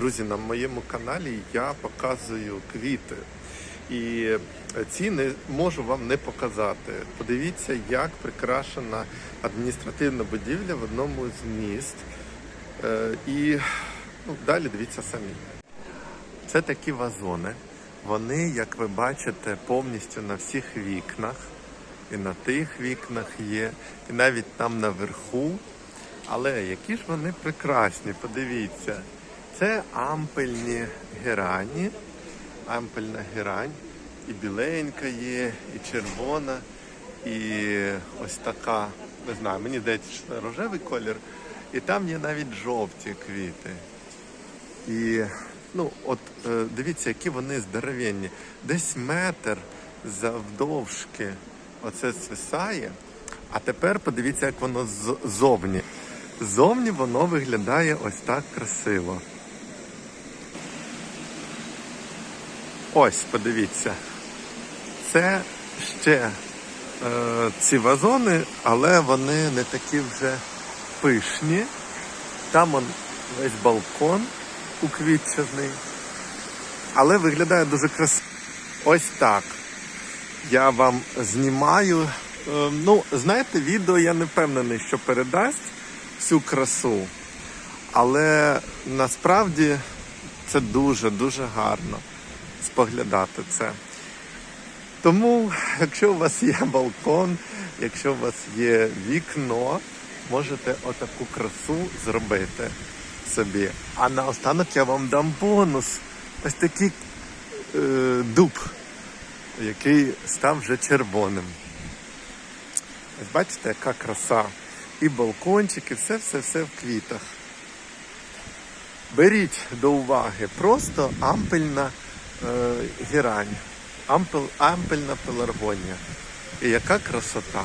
Друзі, на моєму каналі я показую квіти. І ці не можу вам не показати. Подивіться, як прикрашена адміністративна будівля в одному з міст. Е, І ну, далі дивіться самі. Це такі вазони. Вони, як ви бачите, повністю на всіх вікнах. І на тих вікнах є, і навіть там наверху. Але які ж вони прекрасні, подивіться. Це ампельні герані, ампельна герань. І біленька є, і червона, і ось така, не знаю, мені здається, що це рожевий колір. І там є навіть жовті квіти. І ну, от е, дивіться, які вони здоровенні. Десь метр завдовжки оце свисає. А тепер подивіться, як воно ззовні. Ззовні воно виглядає ось так красиво. Ось, подивіться. Це ще е, ці вазони, але вони не такі вже пишні. Там он весь балкон уквітчений. Але виглядає дуже красиво. Ось так. Я вам знімаю. Е, Ну, знаєте, відео я не впевнений, що передасть всю красу. Але насправді це дуже-дуже гарно споглядати це. Тому, якщо у вас є балкон, якщо у вас є вікно, можете отаку красу зробити собі. А наостанок я вам дам бонус. Ось такий е, дуб, який став вже червоним. Ось бачите, яка краса. І балкончики, все-все-все в квітах. Беріть до уваги просто ампельна е, ампель, ампельна пеларгонія. І яка красота.